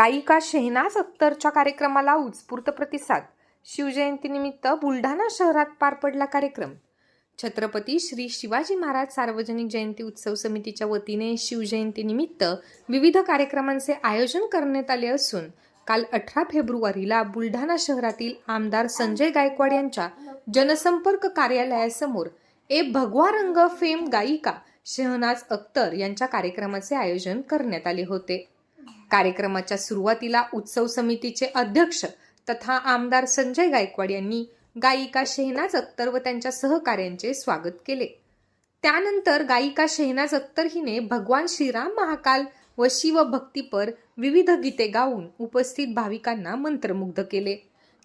गायिका शेहनाज अख्तरच्या कार्यक्रमाला उत्स्फूर्त प्रतिसाद. शिवजयंतीनिमित्त बुलढाणा शहरात पार पडला कार्यक्रम. छत्रपती श्री शिवाजी महाराज सार्वजनिक जयंती उत्सव समितीच्या वतीने शिवजयंतीनिमित्त विविध कार्यक्रमांचे आयोजन करण्यात आले असून काल अठरा फेब्रुवारीला बुलढाणा शहरातील आमदार संजय गायकवाड यांच्या जनसंपर्क कार्यालयासमोर ए भगवा रंग फेम गायिका शहनाज अख्तर यांच्या कार्यक्रमाचे आयोजन करण्यात आले होते. कार्यक्रमाच्या सुरुवातीला उत्सव समितीचे अध्यक्ष तथा आमदार संजय गायकवाड यांनी गायिका शेहनाज अख्तर व त्यांच्या सहकाऱ्यांचे स्वागत केले. त्यानंतर गायिका शेहनाज अख्तर हिने भगवान श्रीराम महाकाल व शिव भक्तीपर विविध गीते गाऊन उपस्थित भाविकांना मंत्रमुग्ध केले.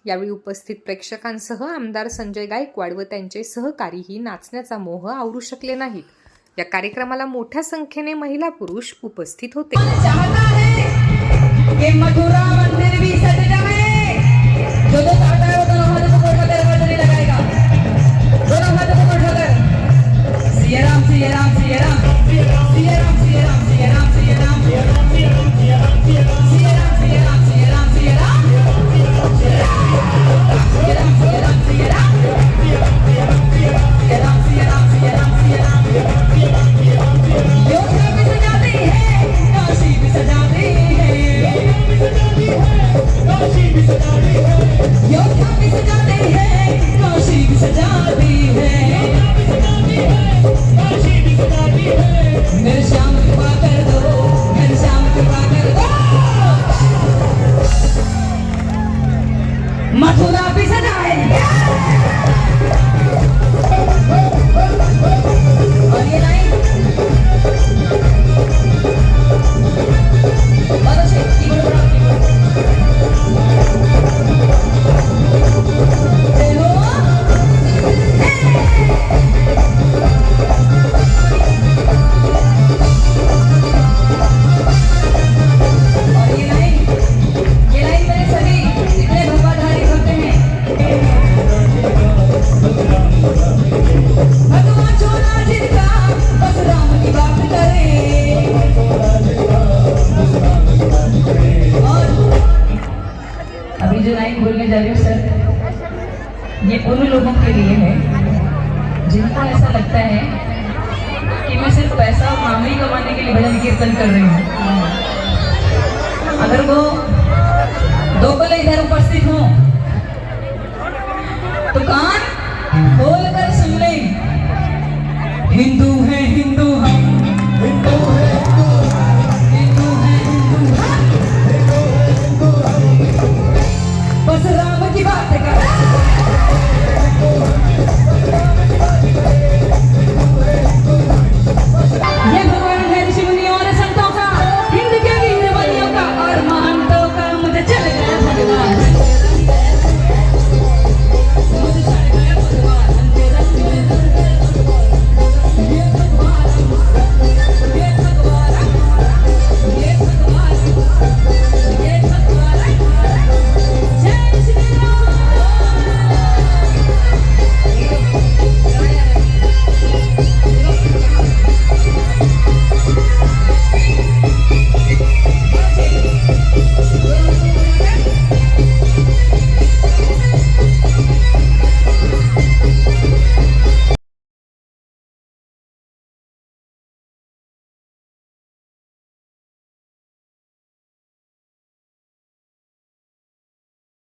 यावेळी उपस्थित प्रेक्षकांसह आमदार संजय गायकवाड व त्यांचे सहकारीही नाचण्याचा मोह आवरू शकले नाहीत. या कार्यक्रमाला मोठ्या संख्येने महिला पुरुष उपस्थित होते. in Madura. i don't Madura. Line बोलने जा रही हूँ, सर। ये उन लोगों के लिए है, जिनको ऐसा लगता है कि मैं सिर्फ़ पैसा और नाम ही कमाने के लिए भजन कीर्तन कर रही हूँ। अगर वो दो बल इधर उपस्थित हो तो कान हिंदू Lord.